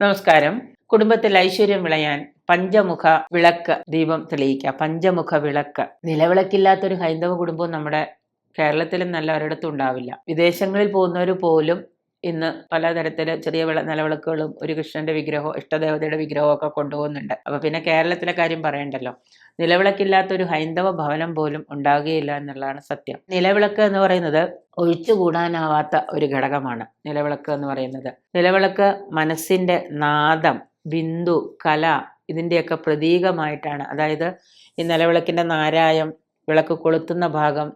നമസ്കാരം. കുടുംബത്തിൽ ഐശ്വര്യം വിളയാൻ പഞ്ചമുഖ വിളക്ക് ദീപം തെളിയിക്കുക. പഞ്ചമുഖ വിളക്ക്. നിലവിളക്കില്ലാത്തൊരു ഹൈന്ദവ കുടുംബവും നമ്മുടെ കേരളത്തിലും നല്ല ഒരിടത്തും ഉണ്ടാവില്ല. വിദേശങ്ങളിൽ പോകുന്നവർ പോലും ഇന്ന് പലതരത്തിൽ ചെറിയ വിള നിലവിളക്കുകളും ഒരു കൃഷ്ണന്റെ വിഗ്രഹവും ഇഷ്ടദേവതയുടെ വിഗ്രഹവും ഒക്കെ കൊണ്ടുപോകുന്നുണ്ട്. അപ്പോൾ പിന്നെ കേരളത്തിലെ കാര്യം പറയണ്ടല്ലോ. നിലവിളക്കില്ലാത്ത ഒരു ഹൈന്ദവ ഭവനം പോലും ഉണ്ടാകുകയില്ല എന്നുള്ളതാണ് സത്യം. നിലവിളക്ക് എന്ന് പറയുന്നത് ഒഴിച്ചുകൂടാനാവാത്ത ഒരു ഘടകമാണ് നിലവിളക്ക് എന്ന് പറയുന്നത്. നിലവിളക്ക് മനസ്സിന്റെ നാദം ബിന്ദു കല ഇതിന്റെയൊക്കെ പ്രതീകമായിട്ടാണ്. അതായത് ഈ നിലവിളക്കിന്റെ നാരായം വിളക്ക് കൊളുത്തുന്ന ഭാഗം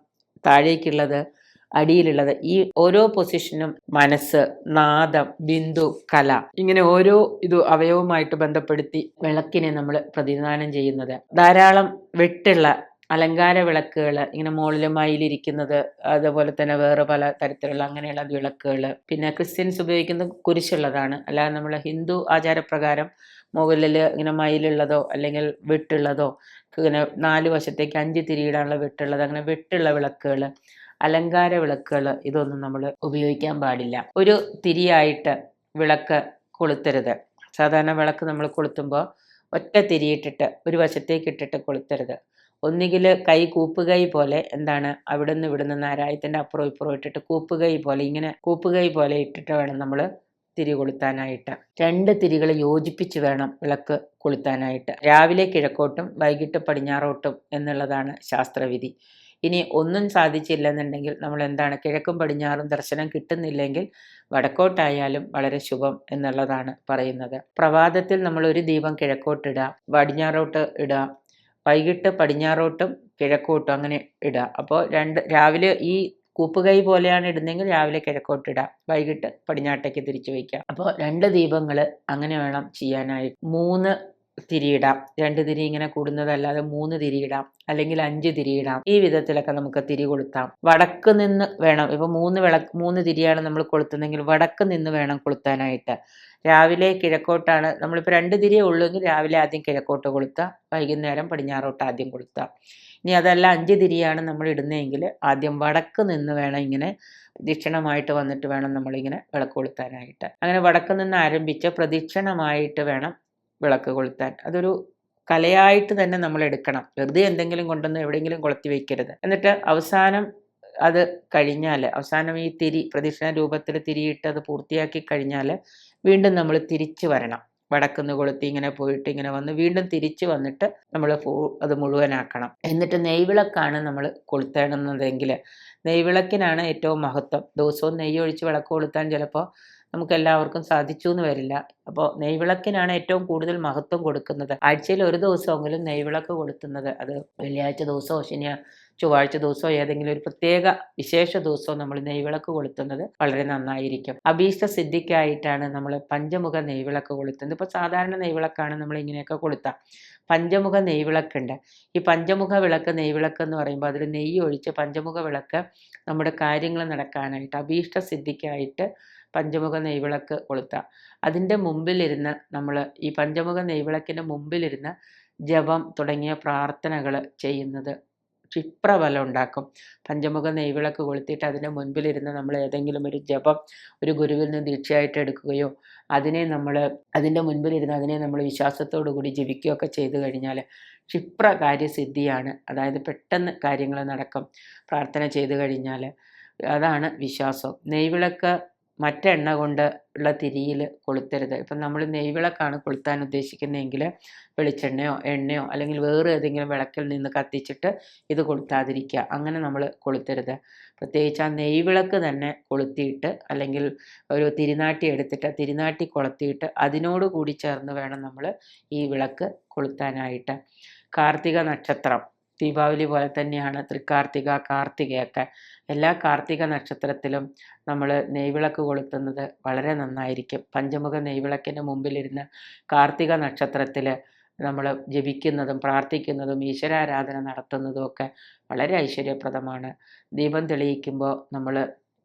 താഴേക്കുള്ളത് അടിയിലുള്ളത്. ഈ ഓരോ പൊസിഷനും മനസ്സ് നാദം ബിന്ദു കല ഇങ്ങനെ ഓരോ ഇത് അവയവുമായിട്ട് ബന്ധപ്പെടുത്തി വിളക്കിനെ നമ്മൾ പ്രതിദാനം ചെയ്യുന്നത്. ധാരാളം വെട്ടുള്ള അലങ്കാര വിളക്കുകൾ ഇങ്ങനെ മുകളിൽ മയിലിരിക്കുന്നത് അതുപോലെ തന്നെ വേറെ പല തരത്തിലുള്ള അങ്ങനെയുള്ള വിളക്കുകൾ പിന്നെ ക്രിസ്ത്യൻസ് ഉപയോഗിക്കുന്ന കുരിശുള്ളതാണ്. അല്ലാതെ നമ്മൾ ഹിന്ദു ആചാരപ്രകാരം മുകളിൽ ഇങ്ങനെ മയിലുള്ളതോ അല്ലെങ്കിൽ വെട്ടുള്ളതോ ഇങ്ങനെ നാല് വശത്തേക്ക് അഞ്ച് തിരിയിടാനുള്ള വെട്ടുള്ളത് അങ്ങനെ വെട്ടുള്ള വിളക്കുകൾ അലങ്കാര വിളക്കുകൾ ഇതൊന്നും നമ്മൾ ഉപയോഗിക്കാൻ പാടില്ല. ഒരു തിരിയായിട്ട് വിളക്ക് കൊളുത്തരുത്. സാധാരണ വിളക്ക് നമ്മൾ കൊളുത്തുമ്പോൾ ഒറ്റ തിരിയിട്ടിട്ട് ഒരു വശത്തേക്ക് ഇട്ടിട്ട് കൊളുത്തരുത്. ഒന്നുകിൽ കൈ കൂപ്പുകൈ പോലെ എന്താണ് അവിടെ നിന്ന് ഇവിടുന്ന് നാരായത്തിന്റെ അപ്പുറം ഇപ്പുറം ഇട്ടിട്ട് കൂപ്പുകൈ പോലെ ഇങ്ങനെ കൂപ്പുകൈ പോലെ ഇട്ടിട്ട് വേണം നമ്മൾ തിരി കൊളുത്താനായിട്ട്. രണ്ട് തിരികൾ യോജിപ്പിച്ച് വേണം വിളക്ക് കൊളുത്താനായിട്ട്. രാവിലെ കിഴക്കോട്ടും വൈകിട്ട് പടിഞ്ഞാറോട്ടും എന്നുള്ളതാണ് ശാസ്ത്രവിധി. ഇനി ഒന്നും സാധിച്ചില്ലെന്നുണ്ടെങ്കിൽ നമ്മൾ എന്താണ് കിഴക്കും പടിഞ്ഞാറും ദർശനം കിട്ടുന്നില്ലെങ്കിൽ വടക്കോട്ടായാലും വളരെ ശുഭം എന്നുള്ളതാണ് പറയുന്നത്. പ്രഭാതത്തിൽ നമ്മൾ ഒരു ദീപം കിഴക്കോട്ടിടുക പടിഞ്ഞാറോട്ട് ഇടുക വൈകിട്ട് പടിഞ്ഞാറോട്ടും കിഴക്കോട്ടും അങ്ങനെ ഇടുക അപ്പോൾ രണ്ട് രാവിലെ ഈ കൂപ്പുകൈ പോലെയാണ് ഇടുന്നതെങ്കിൽ രാവിലെ കിഴക്കോട്ടിടുക വൈകിട്ട് പടിഞ്ഞാട്ടേക്ക് തിരിച്ചു വയ്ക്കുക അപ്പോൾ രണ്ട് ദീപങ്ങൾ അങ്ങനെ വേണം ചെയ്യാനായിട്ട്. മൂന്ന് തിരിയിടാം. രണ്ട് തിരി ഇങ്ങനെ കൂടുന്നതല്ലാതെ മൂന്ന് തിരിയിടാം. അല്ലെങ്കിൽ അഞ്ച് തിരിയിടാം. ഈ വിധത്തിലൊക്കെ നമുക്ക് തിരി കൊളുത്താം. വടക്ക് നിന്ന് വേണം. ഇപ്പൊ മൂന്ന് വിള മൂന്ന് തിരിയാണ് നമ്മൾ കൊളുത്തുന്നതെങ്കിൽ വടക്ക് നിന്ന് വേണം കൊളുത്താനായിട്ട്. രാവിലെ കിഴക്കോട്ടാണ്. നമ്മളിപ്പോൾ രണ്ട് തിരിയേ ഉള്ളൂവെങ്കിൽ രാവിലെ ആദ്യം കിഴക്കോട്ട് കൊളുത്താം വൈകുന്നേരം പടിഞ്ഞാറോട്ട് ആദ്യം കൊളുത്താം ഇനി അതല്ല അഞ്ച് തിരിയാണ് നമ്മൾ ഇടുന്നതെങ്കിൽ ആദ്യം വടക്ക് നിന്ന് വേണം ഇങ്ങനെ പ്രദക്ഷിണമായിട്ട് വന്നിട്ട് വേണം നമ്മളിങ്ങനെ വിളക്ക് കൊളുത്താനായിട്ട്. അങ്ങനെ വടക്ക് നിന്ന് ആരംഭിച്ച് പ്രദക്ഷിണമായിട്ട് വേണം വിളക്ക് കൊളുത്താൻ. അതൊരു കലയായിട്ട് തന്നെ നമ്മൾ എടുക്കണം. വെറുതെ എന്തെങ്കിലും കൊണ്ടൊന്ന് എവിടെയെങ്കിലും കൊളുത്തി വയ്ക്കരുത് എന്നിട്ട് അവസാനം അത് കഴിഞ്ഞാൽ അവസാനം ഈ തിരി പ്രദക്ഷിണ രൂപത്തിൽ തിരിയിട്ട് അത് പൂർത്തിയാക്കി കഴിഞ്ഞാൽ വീണ്ടും നമ്മൾ തിരിച്ചു വരണം. വടക്കുന്ന് കൊളുത്തി ഇങ്ങനെ പോയിട്ട് ഇങ്ങനെ വന്ന് വീണ്ടും തിരിച്ചു വന്നിട്ട് നമ്മൾ അത് മുഴുവനാക്കണം. എന്നിട്ട് നെയ്വിളക്കാണ് നമ്മൾ കൊളുത്തേണ്ടുന്നതെങ്കിൽ നെയ്വിളക്കിനാണ് ഏറ്റവും മഹത്വം. ദിവസവും നെയ്യ് ഒഴിച്ച് വിളക്ക് കൊളുത്താൻ ചിലപ്പോൾ നമുക്ക് എല്ലാവർക്കും സാധിച്ചു എന്ന് വരില്ല. അപ്പോൾ നെയ്വിളക്കിനാണ് ഏറ്റവും കൂടുതൽ മഹത്വം കൊടുക്കുന്നത്. ആഴ്ചയിൽ ഒരു ദിവസമെങ്കിലും നെയ്വിളക്ക് കൊളുത്തുന്നത്. അത് വെള്ളിയാഴ്ച ദിവസമോ ശനിയ ചൊവ്വാഴ്ച ദിവസമോ ഏതെങ്കിലും ഒരു പ്രത്യേക വിശേഷ ദിവസമോ നമ്മൾ നെയ്വിളക്ക് കൊളുത്തുന്നത് വളരെ നന്നായിരിക്കും. അഭീഷ്ട സിദ്ധിക്കായിട്ടാണ് നമ്മൾ പഞ്ചമുഖ നെയ്വിളക്ക് കൊളുത്തുന്നത്. ഇപ്പോൾ സാധാരണ നെയ്വിളക്കാണ് നമ്മൾ ഇങ്ങനെയൊക്കെ കൊളുത്താം. പഞ്ചമുഖ നെയ്വിളക്കുണ്ട്. ഈ പഞ്ചമുഖ വിളക്ക് നെയ്വിളക്ക് എന്ന് പറയുമ്പോൾ അതിൽ നെയ്യ് ഒഴിച്ച് പഞ്ചമുഖ വിളക്ക് നമ്മുടെ കാര്യങ്ങൾ നടക്കാനായിട്ട് അഭീഷ്ട സിദ്ധിക്കായിട്ട് പഞ്ചമുഖ നെയ്വിളക്ക് കൊളുത്താം. അതിന്റെ മുമ്പിലിരുന്ന് നമ്മൾ ഈ പഞ്ചമുഖ നെയ്വിളക്കിന്റെ മുമ്പിലിരുന്ന് ജപം തുടങ്ങിയ പ്രാർത്ഥനകൾ ചെയ്യുന്നത് ക്ഷിപ്രബലം ഉണ്ടാക്കും. പഞ്ചമുഖ നെയ്വിളക്ക് കൊളുത്തിയിട്ട് അതിന്റെ മുൻപിലിരുന്ന് നമ്മൾ ഏതെങ്കിലും ഒരു ജപം ഒരു ഗുരുവിൽ നിന്ന് ദീക്ഷയായിട്ട് എടുക്കുകയോ അതിനെ നമ്മൾ അതിന്റെ മുൻപിലിരുന്ന് അതിനെ നമ്മൾ വിശ്വാസത്തോടു കൂടി ജപിക്കുകയൊക്കെ ചെയ്തു കഴിഞ്ഞാൽ ക്ഷിപ്ര കാര്യസിദ്ധിയാണ് അതായത് പെട്ടെന്ന് കാര്യങ്ങൾ നടക്കും. പ്രാർത്ഥന ചെയ്തു കഴിഞ്ഞാൽ അതാണ് വിശ്വാസം. നെയ്വിളക്ക് മറ്റെണ്ണ കൊണ്ട് ഉള്ള തിരിയിൽ കൊളുത്തരുത്. ഇപ്പം നമ്മൾ നെയ്വിളക്കാണ് കൊളുത്താൻ ഉദ്ദേശിക്കുന്നതെങ്കിൽ വെളിച്ചെണ്ണയോ എണ്ണയോ അല്ലെങ്കിൽ വേറെ ഏതെങ്കിലും വിളക്കിൽ നിന്ന് കത്തിച്ചിട്ട് ഇത് കൊളുത്താതിരിക്കുക. അങ്ങനെ നമ്മൾ കൊളുത്തരുത്. പ്രത്യേകിച്ച് ആ നെയ്വിളക്ക് തന്നെ കൊളുത്തിയിട്ട് അല്ലെങ്കിൽ ഒരു തിരുനാട്ടി എടുത്തിട്ട് തിരുനാട്ടി കൊളുത്തിയിട്ട് അതിനോട് കൂടി ചേർന്ന് വേണം നമ്മൾ ഈ വിളക്ക് കൊളുത്താനായിട്ട്. കാർത്തിക നക്ഷത്രം. ദീപാവലി പോലെ തന്നെയാണ് തൃക്കാർത്തിക കാർത്തികയൊക്കെ. എല്ലാ കാർത്തിക നക്ഷത്രത്തിലും നമ്മൾ നെയ്വിളക്ക് കൊളുത്തുന്നത് വളരെ നന്നായിരിക്കും. പഞ്ചമുഖ നെയ്വിളക്കിന്റെ മുമ്പിലിരുന്ന് കാർത്തിക നക്ഷത്രത്തിൽ നമ്മൾ ജപിക്കുന്നതും പ്രാർത്ഥിക്കുന്നതും ഈശ്വരാരാധന നടത്തുന്നതും ഒക്കെ വളരെ ഐശ്വര്യപ്രദമാണ്. ദീപം തെളിയിക്കുമ്പോൾ നമ്മൾ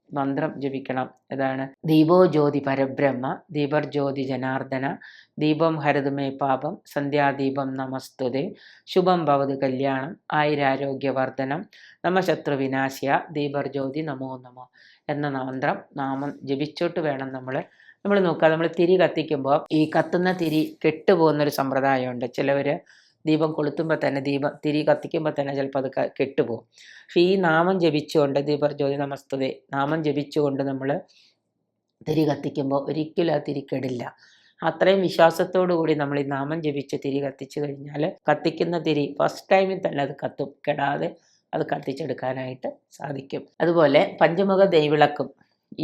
മന്ത്രം ജപിക്കണം. അതാണ് ദീപോ ജ്യോതി പരബ്രഹ്മ ദീപർ ജ്യോതി ജനാർദ്ദന ദീപം ഹരതുമേ പാപം സന്ധ്യാദീപം നമസ്തുതേ. ശുഭം ഭവത് കല്യാണം ആയിരാരോഗ്യവർദ്ധനം നമ ശത്രുവിനാശിയ ദീപർ ജ്യോതി നമോ നമോ എന്ന മന്ത്രം നാമം ജപിച്ചോട്ട് വേണം നമ്മൾ നമ്മൾ നോക്കുക നമ്മൾ തിരി കത്തിക്കുമ്പോൾ ഈ കത്തുന്ന തിരി കെട്ടുപോകുന്നൊരു സമ്പ്രദായമുണ്ട്. ചിലവർ ദീപം കൊളുത്തുമ്പോൾ തന്നെ ദീപം തിരി കത്തിക്കുമ്പോൾ തന്നെ ചിലപ്പോൾ അത് കെട്ടുപോകും. പക്ഷേ ഈ നാമം ജപിച്ചുകൊണ്ട് ദീപ ജ്യോതി നമസ്തുതേ നാമം ജപിച്ചുകൊണ്ട് നമ്മൾ തിരി കത്തിക്കുമ്പോൾ ഒരിക്കലും ആ തിരി കെടില്ല അത്രയും വിശ്വാസത്തോടു കൂടി നമ്മൾ ഈ നാമം ജപിച്ച് തിരി കത്തിച്ചു കഴിഞ്ഞാൽ കത്തിക്കുന്ന തിരി ഫസ്റ്റ് ടൈമിൽ തന്നെ അത് കത്തും. കെടാതെ അത് കത്തിച്ചെടുക്കാനായിട്ട് സാധിക്കും. അതുപോലെ പഞ്ചമുഖ നെയ്വിളക്കും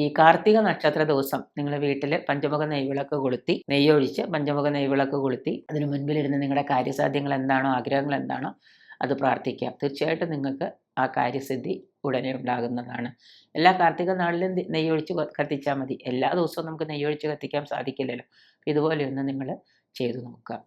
ഈ കാർത്തിക നക്ഷത്ര ദിവസം നിങ്ങൾ വീട്ടിൽ പഞ്ചമുഖ നെയ്വിളക്ക് കൊളുത്തി നെയ്യൊഴിച്ച് പഞ്ചമുഖ നെയ്വിളക്ക് കൊളുത്തി അതിന് മുൻപിലിരുന്ന് നിങ്ങളുടെ കാര്യസാധ്യങ്ങൾ എന്താണോ ആഗ്രഹങ്ങൾ എന്താണോ അത് പ്രാർത്ഥിക്കാം തീർച്ചയായിട്ടും നിങ്ങൾക്ക് ആ കാര്യസിദ്ധി ഉടനെ ഉണ്ടാകുന്നതാണ്. എല്ലാ കാർത്തിക നാളിലും നെയ്യൊഴിച്ച് കത്തിച്ചാൽ മതി. എല്ലാ ദിവസവും നമുക്ക് നെയ്യൊഴിച്ച് കത്തിക്കാൻ സാധിക്കില്ലല്ലോ. ഇതുപോലെയൊന്ന് നിങ്ങൾ ചെയ്തു നോക്കുക.